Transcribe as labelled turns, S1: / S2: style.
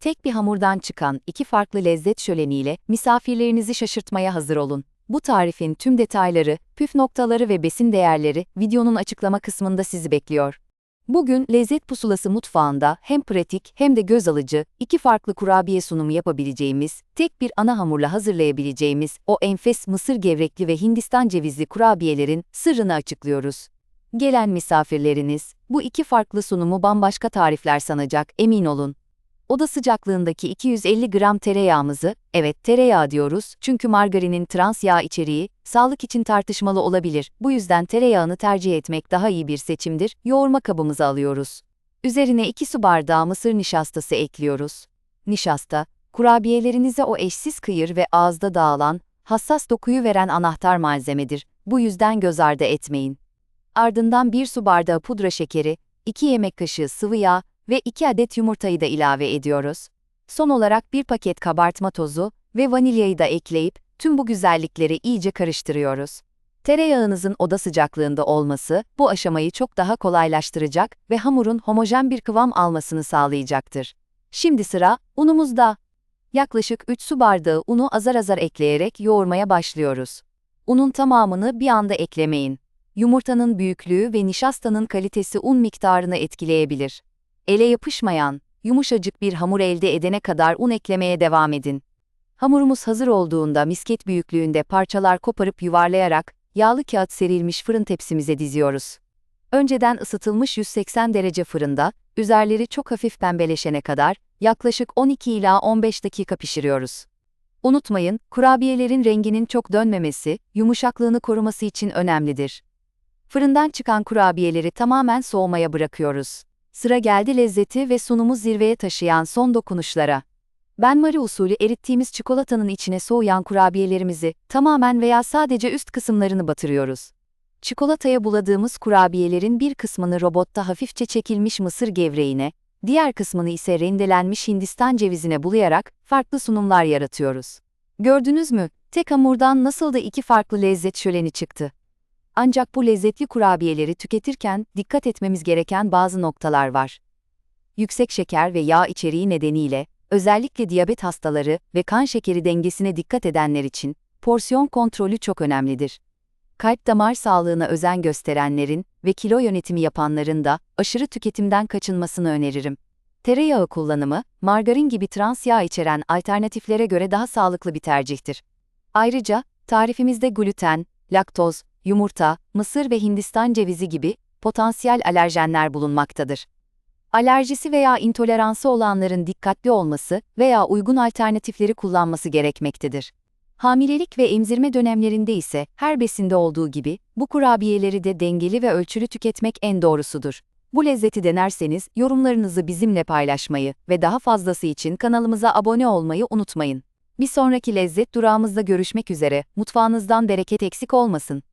S1: Tek bir hamurdan çıkan iki farklı lezzet şöleniyle misafirlerinizi şaşırtmaya hazır olun. Bu tarifin tüm detayları, püf noktaları ve besin değerleri videonun açıklama kısmında sizi bekliyor. Bugün Lezzet Pusulası mutfağında hem pratik hem de göz alıcı iki farklı kurabiye sunumu yapabileceğimiz, tek bir ana hamurla hazırlayabileceğimiz o enfes mısır gevrekli ve Hindistan cevizli kurabiyelerin sırrını açıklıyoruz. Gelen misafirleriniz bu iki farklı sunumu bambaşka tarifler sanacak, emin olun. Oda sıcaklığındaki 250 gram tereyağımızı, evet tereyağı diyoruz çünkü margarinin trans yağ içeriği, sağlık için tartışmalı olabilir. Bu yüzden tereyağını tercih etmek daha iyi bir seçimdir. Yoğurma kabımıza alıyoruz. Üzerine 2 su bardağı mısır nişastası ekliyoruz. Nişasta, kurabiyelerinize o eşsiz kıyır ve ağızda dağılan, hassas dokuyu veren anahtar malzemedir. Bu yüzden göz ardı etmeyin. Ardından 1 su bardağı pudra şekeri, 2 yemek kaşığı sıvı yağ ve 2 adet yumurtayı da ilave ediyoruz. Son olarak bir paket kabartma tozu ve vanilyayı da ekleyip tüm bu güzellikleri iyice karıştırıyoruz. Tereyağınızın oda sıcaklığında olması bu aşamayı çok daha kolaylaştıracak ve hamurun homojen bir kıvam almasını sağlayacaktır. Şimdi sıra unumuzda. Yaklaşık 3 su bardağı unu azar azar ekleyerek yoğurmaya başlıyoruz. Unun tamamını bir anda eklemeyin. Yumurtanın büyüklüğü ve nişastanın kalitesi un miktarını etkileyebilir. Ele yapışmayan, yumuşacık bir hamur elde edene kadar un eklemeye devam edin. Hamurumuz hazır olduğunda misket büyüklüğünde parçalar koparıp yuvarlayarak yağlı kağıt serilmiş fırın tepsimize diziyoruz. Önceden ısıtılmış 180 derece fırında, üzerleri çok hafif pembeleşene kadar yaklaşık 12 ila 15 dakika pişiriyoruz. Unutmayın, kurabiyelerin renginin çok dönmemesi, yumuşaklığını koruması için önemlidir. Fırından çıkan kurabiyeleri tamamen soğumaya bırakıyoruz. Sıra geldi lezzeti ve sunumu zirveye taşıyan son dokunuşlara. Benmari usulü erittiğimiz çikolatanın içine soğuyan kurabiyelerimizi tamamen veya sadece üst kısımlarını batırıyoruz. Çikolataya buladığımız kurabiyelerin bir kısmını robotta hafifçe çekilmiş mısır gevreğine, diğer kısmını ise rendelenmiş Hindistan cevizine bulayarak farklı sunumlar yaratıyoruz. Gördünüz mü? Tek hamurdan nasıl da iki farklı lezzet şöleni çıktı. Ancak bu lezzetli kurabiyeleri tüketirken dikkat etmemiz gereken bazı noktalar var. Yüksek şeker ve yağ içeriği nedeniyle, özellikle diyabet hastaları ve kan şekeri dengesine dikkat edenler için porsiyon kontrolü çok önemlidir. Kalp damar sağlığına özen gösterenlerin ve kilo yönetimi yapanların da aşırı tüketimden kaçınmasını öneririm. Tereyağı kullanımı, margarin gibi trans yağ içeren alternatiflere göre daha sağlıklı bir tercihtir. Ayrıca, tarifimizde gluten, laktoz, yumurta, mısır ve Hindistan cevizi gibi potansiyel alerjenler bulunmaktadır. Alerjisi veya intoleransı olanların dikkatli olması veya uygun alternatifleri kullanması gerekmektedir. Hamilelik ve emzirme dönemlerinde ise her besinde olduğu gibi bu kurabiyeleri de dengeli ve ölçülü tüketmek en doğrusudur. Bu lezzeti denerseniz yorumlarınızı bizimle paylaşmayı ve daha fazlası için kanalımıza abone olmayı unutmayın. Bir sonraki lezzet durağımızda görüşmek üzere, mutfağınızdan bereket eksik olmasın.